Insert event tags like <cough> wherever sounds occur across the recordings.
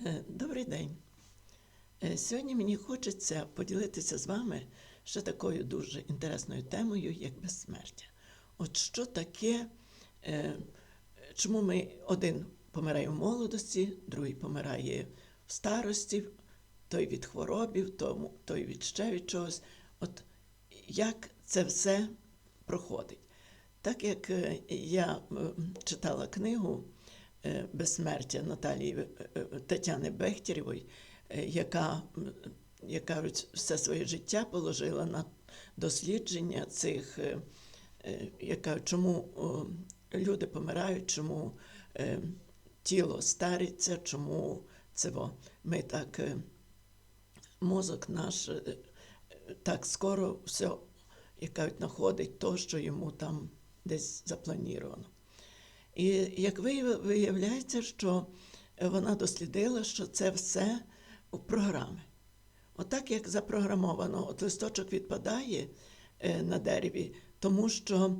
<laughs> Добрий день. Е, Сьогодні мені хочеться поділитися з вами ще такою дуже інтересною темою, як безсмертя. От що таке, е, чому ми один помирає в молодості, другий помирає в старості, той від хворобів, той від ще від чогось. От як це все проходить? Так як е, я читала книгу Безсмертя Наталії е, е, Тетяни Бехтєрєвої, е, яка, як кажуть, все своє життя положила на дослідження цих, е, е, яка, чому люди помирають, чому е, тіло стариться, чому це ми так, е, мозок наш е, е, так скоро все, як кажуть, знаходить то, що йому там десь запланіровано. І як вияв- виявляється, що вона дослідила, що це все у програми. Отак, як запрограмовано, от листочок відпадає е, на дереві, тому що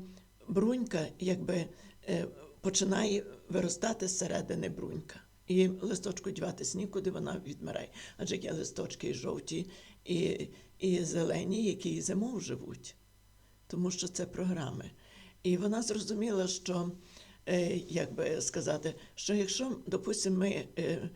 брунька якби е, починає виростати зсередини брунька. І листочку діватись нікуди, вона відмирає. Адже є листочки і жовті, і, і зелені, які і зимою живуть тому що це програми. І вона зрозуміла, що, е, як би сказати, що якщо, допустимо, ми е,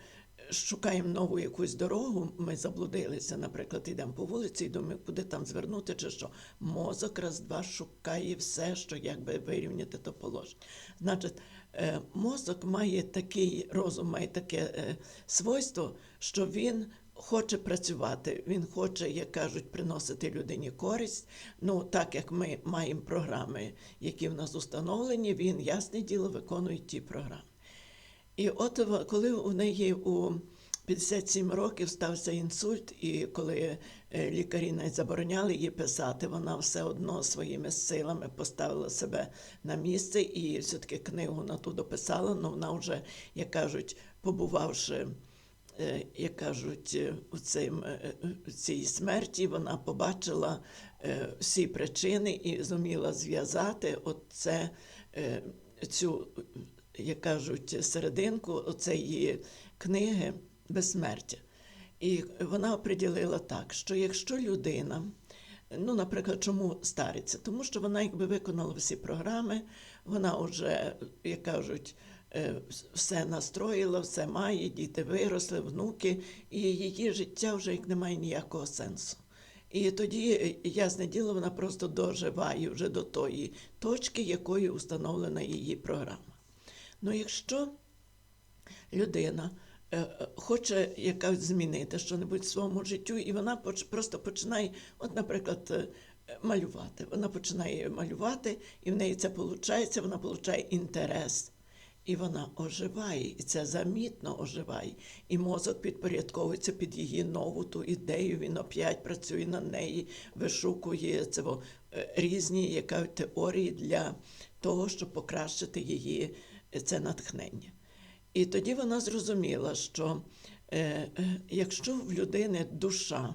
шукаємо нову якусь дорогу, ми заблудилися, наприклад, йдемо по вулиці і думаємо, куди там звернути, чи що. Мозок раз-два шукає все, що якби вирівняти то положення. Значить, е, мозок має такий розум, має таке е, свойство, що він хоче працювати, він хоче, як кажуть, приносити людині користь. Ну, так як ми маємо програми, які в нас установлені, він, ясне діло, виконує ті програми. І от коли у неї у 57 років стався інсульт, і коли е, лікарі навіть забороняли їй писати, вона все одно своїми силами поставила себе на місце і все-таки книгу на ту дописала, але вона вже, як кажуть, побувавши як кажуть, е, е, е, у цій смерті вона побачила е, всі причини і зуміла зв'язати оце, е, цю, е, як кажуть, серединку оцеї книги безсмертя. І вона оприділила так, що якщо людина, ну, наприклад, чому стариться? Тому що вона якби виконала всі програми, вона вже, як кажуть, е, все настроїла, все має, діти виросли, внуки, і її життя вже як немає ніякого сенсу. І тоді, е, ясне діло, вона просто доживає вже до тої точки, якою установлена її програма. Ну, якщо людина е, е, хоче якось змінити щось в своєму життю, і вона просто починає, от, наприклад, е, малювати. Вона починає малювати, і в неї це виходить, вона отримує інтерес. І вона оживає, і це замітно оживає. І мозок підпорядковується під її нову ту ідею. Він опять працює на неї, вишукує це е, різні яка, теорії для того, щоб покращити її е, це натхнення. І тоді вона зрозуміла, що е, е, якщо в людини душа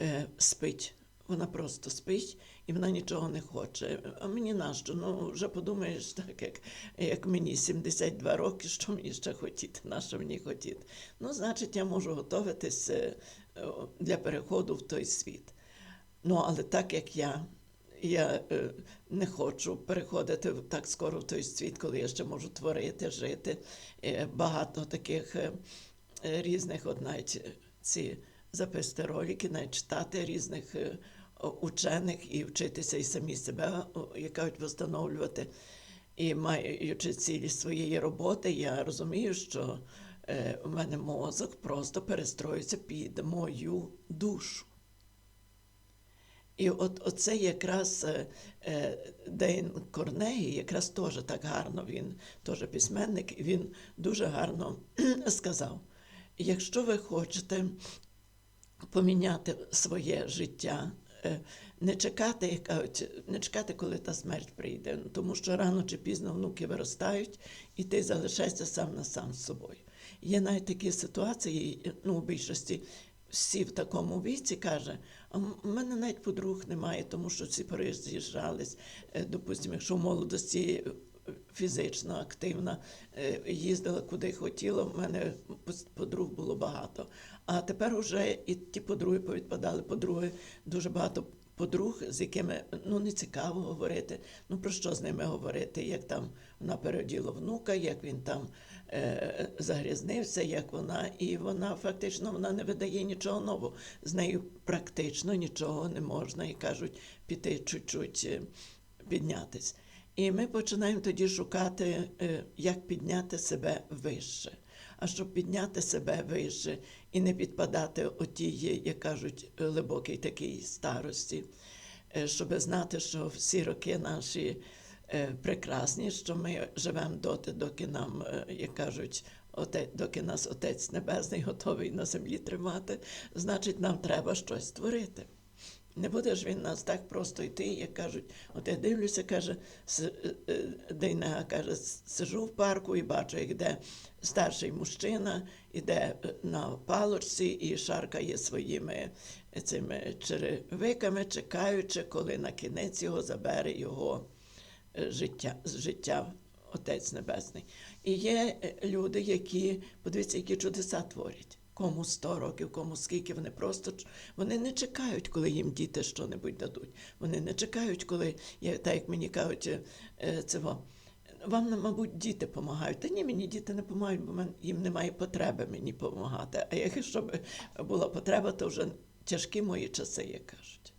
е, спить, вона просто спить і вона нічого не хоче. А мені нащо? Ну, вже подумаєш, так як, як мені 72 роки, що мені ще хотіти, на що мені хотіти. Ну, значить, я можу готуватись е, для переходу в той світ. Ну, але так як я, я е, не хочу переходити так скоро в той світ, коли я ще можу творити, жити. Е, багато таких різних, от навіть ці записати ролики, навіть читати різних учених і вчитися і самі себе, як кажуть, встановлювати. І маючи цілі своєї роботи, я розумію, що е, у мене мозок просто перестроїться під мою душу. І от оце якраз е, е, Дейн Корнегі, якраз теж так гарно, він теж письменник, і він дуже гарно <clears throat> сказав: якщо ви хочете поміняти своє життя, не чекати, кажуть, не чекати, коли та смерть прийде, тому що рано чи пізно внуки виростають, і ти залишаєшся сам на сам з собою. Є навіть такі ситуації, ну, у більшості всі в такому віці каже, а в мене навіть подруг немає, тому що всі з'їжджались. Допустимо, якщо в молодості фізично активна, е, їздила куди хотіла. В мене подруг було багато. А тепер уже і ті подруги повідпадали. Подруги дуже багато подруг, з якими ну не цікаво говорити. Ну про що з ними говорити? Як там вона переоділа внука, як він там е, загрязнився, як вона, і вона фактично вона не видає нічого нового. З нею практично нічого не можна, і кажуть, піти чуть-чуть е, піднятись. І ми починаємо тоді шукати, е, як підняти себе вище. А щоб підняти себе вище і не підпадати отій, як кажуть, глибокій такій старості, е, щоб знати, що всі роки наші е, прекрасні, що ми живемо доти, доки нам, як кажуть, оте- доки нас Отець Небесний готовий на землі тримати, значить, нам треба щось створити. Не буде ж він нас так просто йти, як кажуть, от я дивлюся, каже, е, е, Дейнега каже, сижу в парку і бачу, як йде старший мужчина, іде е, на палочці і шаркає своїми цими черевиками, чекаючи, коли на кінець його забере його життя, життя Отець Небесний. І є люди, які, подивіться, які чудеса творять. Кому 100 років, кому скільки, вони просто вони не чекають, коли їм діти що-небудь дадуть. Вони не чекають, коли, так як мені кажуть, е, во, вам, мабуть, діти допомагають. Та ні, мені діти не допомагають, бо їм немає потреби мені допомагати. А якщо б була потреба, то вже тяжкі мої часи, як кажуть.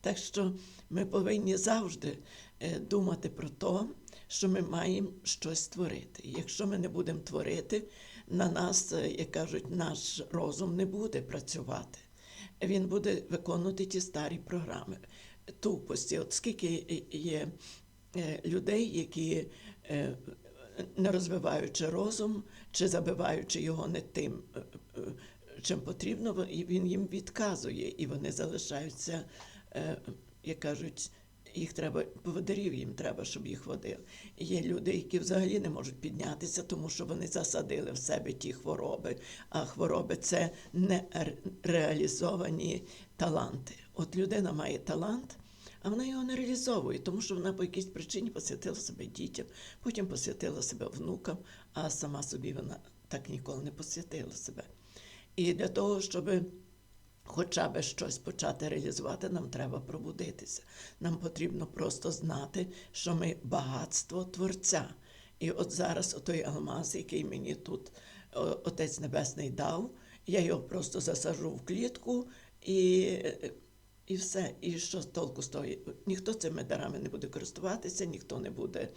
Так що ми повинні завжди е, думати про те, що ми маємо щось створити. Якщо ми не будемо творити, на нас, е, як кажуть, наш розум не буде працювати. Він буде виконувати ті старі програми. Тупості, от скільки є е, людей, які е, не розвиваючи розум, чи забиваючи його не тим, чим потрібно, він їм відказує, і вони залишаються, як кажуть, їх треба, поводирів їм треба, щоб їх водили. Є люди, які взагалі не можуть піднятися, тому що вони засадили в себе ті хвороби. А хвороби це нереалізовані таланти. От людина має талант, а вона його не реалізовує, тому що вона по якійсь причині посвятила себе дітям, потім посвятила себе внукам, а сама собі вона так ніколи не посвятила себе. І для того, щоб хоча б щось почати реалізувати, нам треба пробудитися. Нам потрібно просто знати, що ми багатство Творця. І от зараз той алмаз, який мені тут Отець Небесний дав, я його просто засажу в клітку і, і все. І що толку з того? Ніхто цими дарами не буде користуватися, ніхто не буде,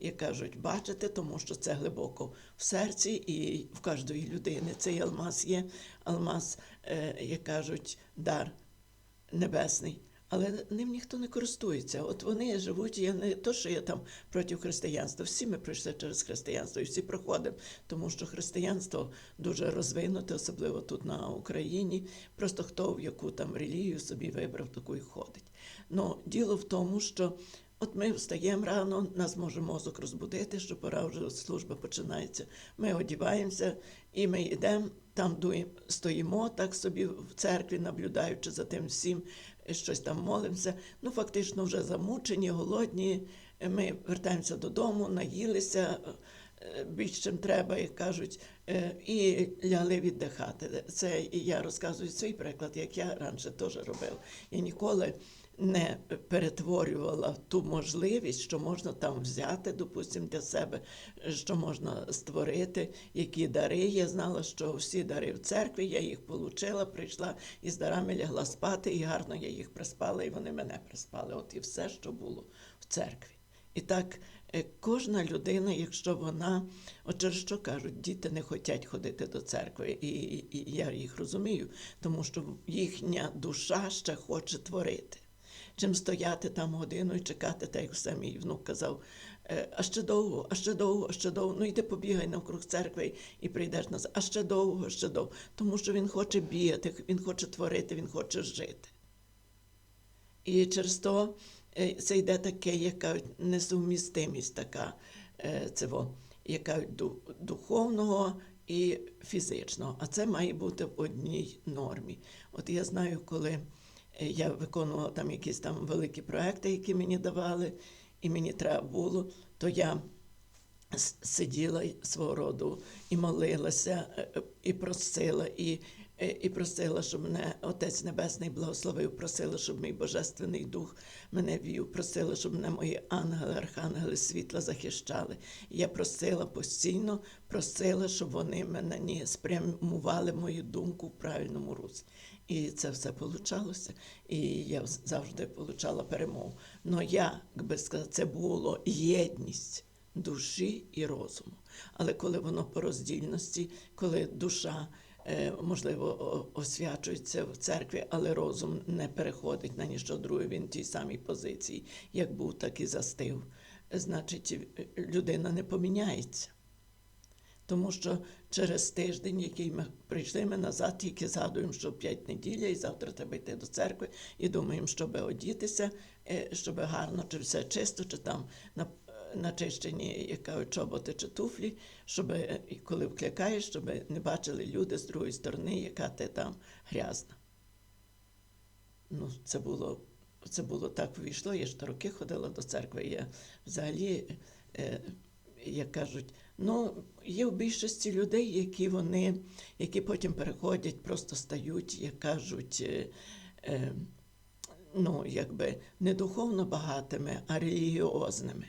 як кажуть, бачити, тому що це глибоко в серці і в кожної людини. Цей алмаз є алмаз, е, як кажуть, дар небесний. Але ним ніхто не користується. От вони живуть, я не то, що я там проти християнства. Всі ми пройшли через християнство і всі проходимо, тому що християнство дуже розвинуте, особливо тут на Україні. Просто хто в яку там релігію собі вибрав, таку і ходить. Ну, діло в тому, що от ми встаємо рано, нас може мозок розбудити, що пора вже служба починається. Ми одіваємося і ми йдемо, там стоїмо так собі в церкві, наблюдаючи за тим всім, щось там молимося. Ну, фактично, вже замучені, голодні. Ми вертаємося додому, наїлися е, більш чим треба, як кажуть, е, і лягли віддихати. Це і я розказую свій приклад, як я раніше теж робив. Я ніколи не перетворювала ту можливість, що можна там взяти, допустимо, для себе, що можна створити, які дари. Я знала, що всі дари в церкві, я їх отримала, прийшла і з дарами лягла спати, і гарно я їх приспала, і вони мене приспали. От і все, що було в церкві. І так е, кожна людина, якщо вона, от через що кажуть, діти не хочуть ходити до церкви, і, і, і я їх розумію, тому що їхня душа ще хоче творити. Чим стояти там годину і чекати, так як все мій внук казав, «Е, а ще довго, а ще довго, а ще довго. Ну йди побігай навкруг церкви і прийдеш назад. А ще довго, ще довго. Тому що він хоче бігати, він хоче творити, він хоче жити. І через то е, це йде таке, яка несумістимість така, е, во, яка ду- духовного і фізичного. А це має бути в одній нормі. От я знаю, коли я виконувала там якісь там великі проекти, які мені давали, і мені треба було, то я сиділа свого роду і молилася, е, е, і просила, і, е, і просила, щоб мене Отець Небесний благословив, просила, щоб мій Божественний Дух мене вів, просила, щоб мене мої ангели, архангели світла захищали. Я просила постійно, просила, щоб вони мене не спрямували мою думку в правильному руслі. І це все получалося, і я завжди получала перемогу. Но я, як би сказати, це було єдність душі і розуму. Але коли воно по роздільності, коли душа, е, можливо, освячується в церкві, але розум не переходить на ніщо друге, він в тій самій позиції, як був, так і застив, значить, людина не поміняється. Тому що через тиждень, який ми прийшли, ми назад тільки згадуємо, що п'ять неділя, і завтра треба йти до церкви, і думаємо, щоб одітися, е, щоб гарно, чи все чисто, чи там на- начищені як чоботи чи туфлі, щоб е, коли вкликаєш, щоб не бачили люди з другої сторони, яка ти там грязна. Ну, це було, це було так вийшло. Я ж то роки ходила до церкви. Я взагалі, е, як кажуть, ну, є в більшості людей, які вони, які потім переходять, просто стають, як кажуть, е, е, ну, якби не духовно багатими, а релігіозними.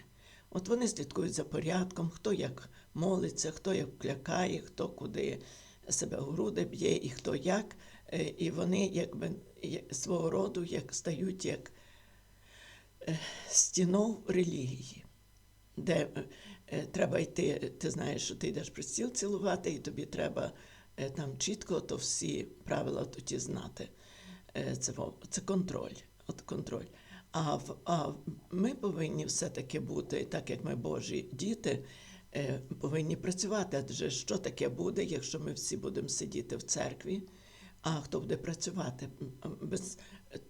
От вони слідкують за порядком, хто як молиться, хто як вклякає, хто куди себе в груди б'є і хто як. Е, І вони якби свого роду як стають як е, стінов релігії, де треба йти, ти знаєш, що ти йдеш при стіл цілувати, і тобі треба е, там чітко то всі правила тоді знати. Е, Це, це контроль. От контроль. А, а ми повинні все-таки бути, так як ми Божі діти, е, повинні працювати. Адже що таке буде, якщо ми всі будемо сидіти в церкві, а хто буде працювати? Без,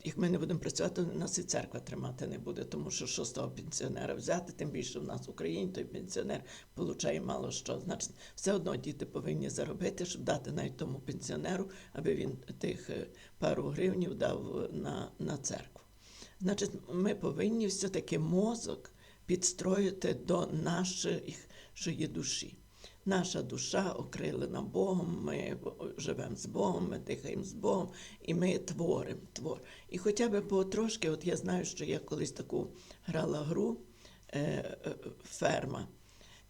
як ми не будемо працювати, нас і церква тримати не буде, тому що що з того пенсіонера взяти, тим більше в нас в Україні той пенсіонер получає мало що. Значить, все одно діти повинні заробити, щоб дати навіть тому пенсіонеру, аби він тих е, пару гривнів дав на, на церкву. Значить, ми повинні все-таки мозок підстроїти до нашої душі. Наша душа окрилена Богом, ми живемо з Богом, ми дихаємо з Богом, і ми творимо твор. І хоча б потрошки, от я знаю, що я колись таку грала гру е, е, ферма.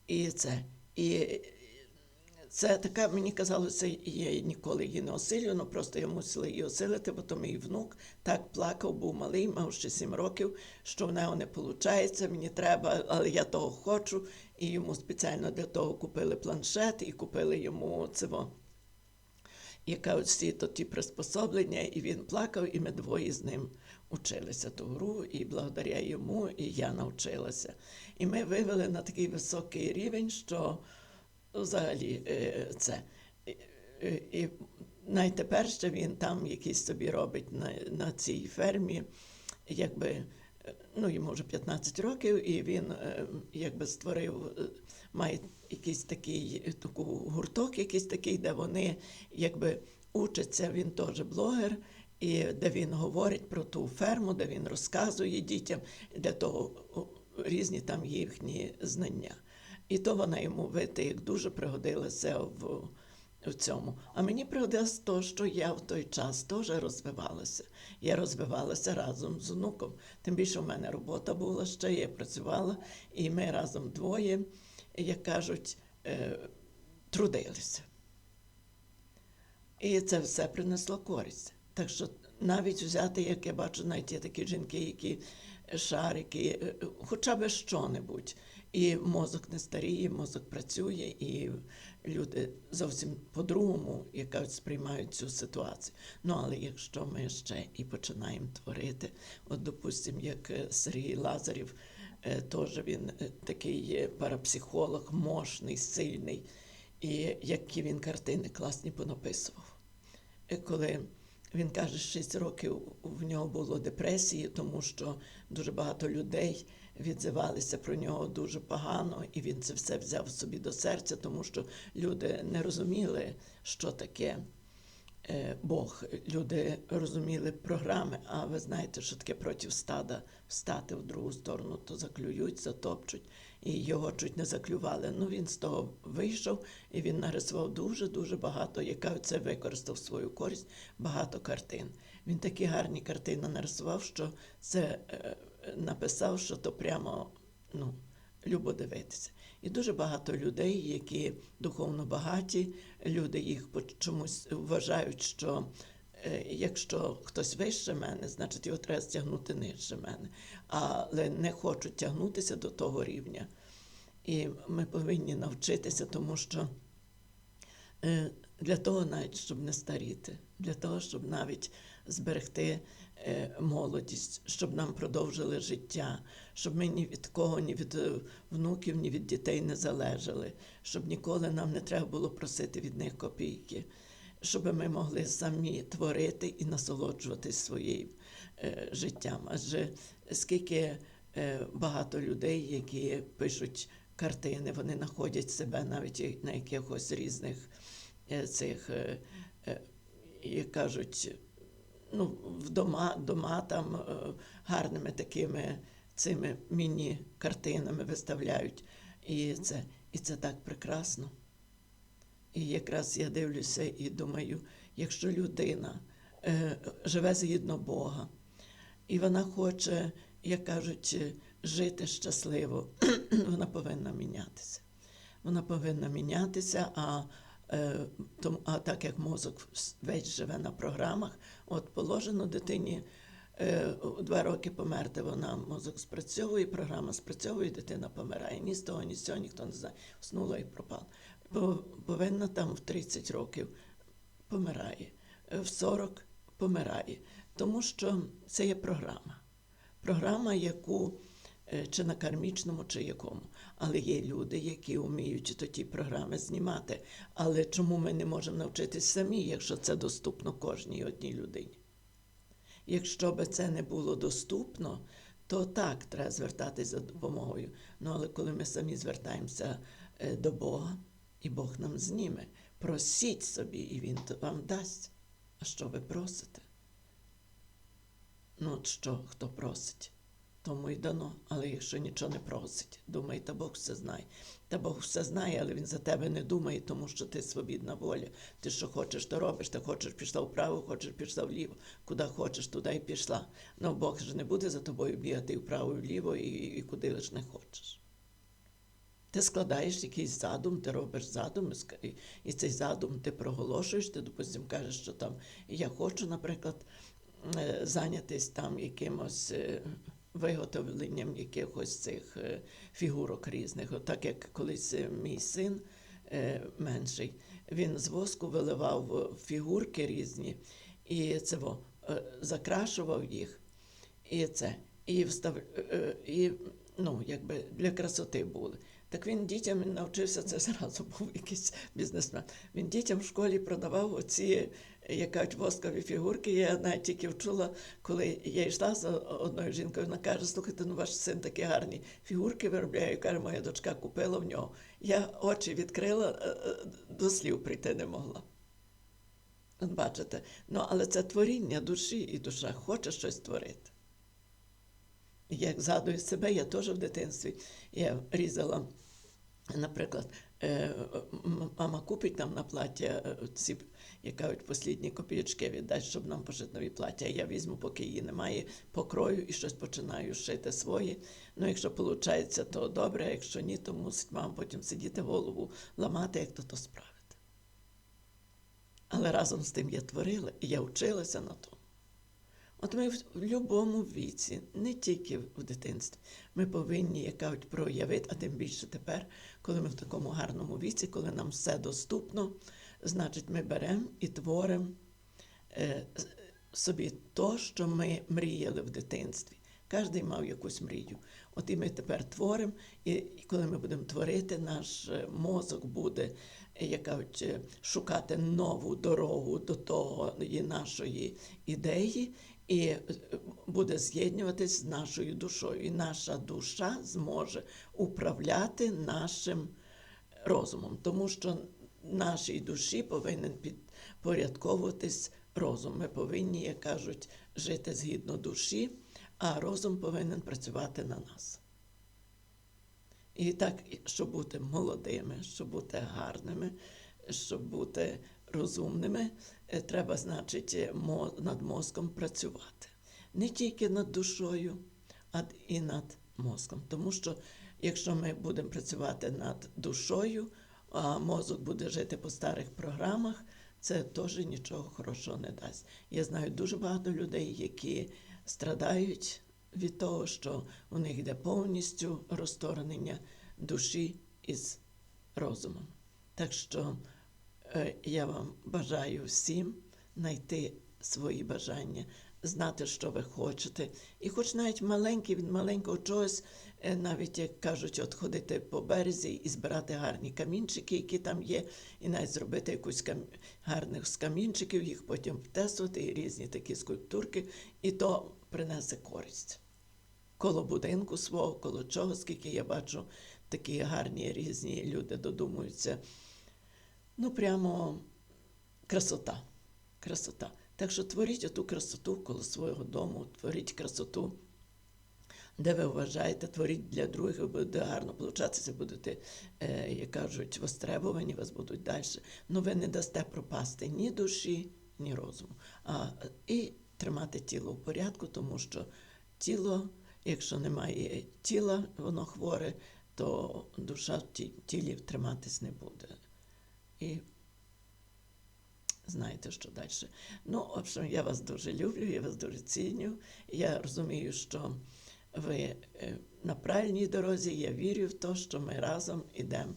І це. І це така, мені казалося, я ніколи її не осилю, ну просто я мусила її осилити, бо то мій внук так плакав, був малий, мав ще сім років, що в нього не виходить, мені треба, але я того хочу. І йому спеціально для того купили планшет і купили йому цього. Яка всі то приспособлення, і він плакав, і ми двоє з ним училися ту гру, і благодаря йому і я навчилася. І ми вивели на такий високий рівень, що взагалі е, це. І, і, і навіть тепер ще він там якийсь собі робить на, на цій фермі, якби, е, ну йому вже 15 років, і він е, якби створив, е, має якийсь такий е, таку гурток, якийсь такий, де вони якби учаться, він теж блогер. І де він говорить про ту ферму, де він розказує дітям, для того різні там їхні знання. І то вона йому вити, як дуже пригодилася в, в цьому. А мені пригодилося то, що я в той час теж розвивалася. Я розвивалася разом з онуком. Тим більше в мене робота була ще, я працювала, і ми разом двоє, як кажуть, е, трудилися. І це все принесло користь. Так що навіть взяти, як я бачу, навіть є такі жінки, які шарики, е, хоча б що-небудь. І мозок не старіє, мозок працює, і люди зовсім по-другому, як сприймають цю ситуацію. Ну, але якщо ми ще і починаємо творити, от, допустимо, як е, Сергій Лазарів, е, теж він е, такий парапсихолог, мощний, сильний, і які він картини класні понаписував. Коли він каже, 6 років в нього було депресії, тому що дуже багато людей відзивалися про нього дуже погано, і він це все взяв собі до серця, тому що люди не розуміли, що таке е, Бог. Люди розуміли програми, а ви знаєте, що таке проти стада встати в другу сторону, то заклюють, затопчуть, і його чуть не заклювали. Ну він з того вийшов і він нарисував дуже-дуже багато, яка це використав свою користь, багато картин. Він такі гарні картини нарисував, що це е, написав, що то прямо ну, любо дивитися. І дуже багато людей, які духовно багаті, люди їх чомусь вважають, що е, якщо хтось вище мене, значить його треба стягнути нижче мене, але не хочуть тягнутися до того рівня. І ми повинні навчитися, тому що е, для того навіть, щоб не старіти, для того, щоб навіть зберегти е, молодість, щоб нам продовжили життя, щоб ми ні від кого, ні від е, внуків, ні від дітей не залежали, щоб ніколи нам не треба було просити від них копійки, щоб ми могли самі творити і насолоджуватись своїм е, життям. Адже скільки багато людей, які пишуть картини, вони знаходять себе навіть на якихось різних цих, як кажуть, ну, в дома, там е, гарними такими цими міні-картинами виставляють. І це, і це так прекрасно. І якраз я дивлюся і думаю, якщо людина е, живе згідно Бога, і вона хоче, як кажуть, жити щасливо, <clears throat> вона повинна мінятися. Вона повинна мінятися, а, а так як мозок весь живе на програмах, от положено дитині е, у два роки померти, вона мозок спрацьовує, програма спрацьовує, дитина помирає. Ні з того, ні з цього, ніхто не знає. Уснула і пропала. Пов- Повинна там в 30 років помирає, е, в 40 помирає. Тому що це є програма. Програма, яку е, чи на кармічному, чи якому. Але є люди, які вміють то ті програми знімати. Але чому ми не можемо навчитись самі, якщо це доступно кожній одній людині? Якщо би це не було доступно, то так треба звертатись за допомогою. Ну але коли ми самі звертаємося е, до Бога, і Бог нам зніме, просіть собі, і Він вам дасть. А що ви просите? Ну, от що хто просить, тому й дано. Але якщо нічого не просить, думає, та Бог все знає. Та Бог все знає, але він за тебе не думає, тому що ти свобідна воля. Ти що хочеш, то робиш. Ти хочеш пішла вправо, хочеш пішла вліво. Куди хочеш, туди і пішла. Ну Бог ж не буде за тобою бігати вправо, і вліво, і, і куди лиш не хочеш. Ти складаєш якийсь задум, ти робиш задум, і цей задум ти проголошуєш, ти, допустим, кажеш, що там я хочу, наприклад, е, зайнятися там якимось е, виготовленням якихось цих е, фігурок різних. Так як колись е, мій син е, менший, він з воску виливав фігурки різні і це во, закрашував їх. І це, і встав, і, ну, якби для красоти були. Так він дітям навчився це зразу, був якийсь бізнесмен. Він дітям в школі продавав оці, як кажуть, воскові фігурки. Я навіть тільки вчула, коли я йшла з одною жінкою, вона каже, слухайте, ну ваш син такі гарні фігурки виробляє. Каже, моя дочка купила в нього. Я очі відкрила, е, е, до слів прийти не могла. От бачите, ну але це творіння душі, і душа хоче щось творити. Як згадую себе, я теж в дитинстві я різала, наприклад, е, мама купить нам на плаття е, ці, як кажуть, послідні копійочки віддасть, щоб нам пошити нові плаття. Я візьму, поки її немає, покрою і щось починаю шити своє. Ну, якщо виходить, то добре, а якщо ні, то мусить мама потім сидіти голову, ламати, як то то справити. Але разом з тим я творила і я вчилася на тому. От ми в будь-якому віці, не тільки в дитинстві, ми повинні, як кажуть, проявити, а тим більше тепер, коли ми в такому гарному віці, коли нам все доступно, значить, ми беремо і творимо е, собі то, що ми мріяли в дитинстві. Кожен мав якусь мрію. От і ми тепер творимо, і, коли ми будемо творити, наш е, мозок буде, як кажуть, е, шукати нову дорогу до того і нашої ідеї, і е, буде з'єднуватись з нашою душою. І наша душа зможе управляти нашим розумом. Тому що нашій душі повинен підпорядковуватись розум. Ми повинні, як кажуть, жити згідно душі, а розум повинен працювати на нас. І так, щоб бути молодими, щоб бути гарними, щоб бути розумними, треба, значить, е, над мозком працювати. Не тільки над душою, а і над мозком. Тому що якщо ми будемо працювати над душою, а мозок буде жити по старих програмах, це теж нічого хорошого не дасть. Я знаю дуже багато людей, які страдають від того, що у них йде повністю розторгнення душі із розумом. Так що е, я вам бажаю всім знайти свої бажання, знати, що ви хочете. І хоч навіть маленький від маленького чогось, е, навіть як кажуть, от ходити по березі і збирати гарні камінчики, які там є, і навіть зробити якусь кам... гарних з камінчиків, їх потім втесувати, і різні такі скульптурки, і то принесе користь коло будинку свого, коло чого, скільки я бачу, такі гарні різні люди додумуються. Ну, прямо красота. Красота. Так що творіть оту красоту коло свого дому, творіть красоту, де ви вважаєте, творіть для других, буде гарно получатися, будете, е, як кажуть, востребовані, вас будуть далі. Ну ви не дасте пропасти ні душі, ні розуму. А, і тримати тіло в порядку, тому що тіло, якщо немає тіла, воно хворе, то душа в ті- тілі триматись не буде. І знаєте, що далі. Ну, в общем, я вас дуже люблю, я вас дуже ціню. Я розумію, що ви е, на правильній дорозі. Я вірю в те, що ми разом йдемо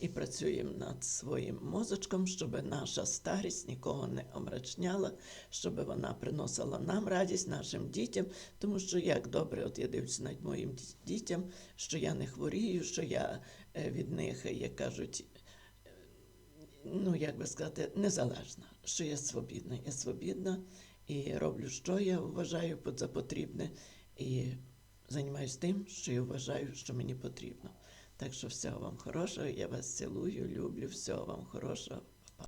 і працюємо над своїм мозочком, щоб наша старість нікого не омрачняла, щоб вона приносила нам радість, нашим дітям. Тому що як добре, от я дивлюся над моїм дітям, що я не хворію, що я е, від них, як кажуть, ну як би сказати, незалежна, що я свобідна. Я свобідна і роблю, що я вважаю за потрібне, і займаюся тим, що я вважаю, що мені потрібно. Так що всього вам хорошого, я вас цілую, люблю, всього вам хорошого.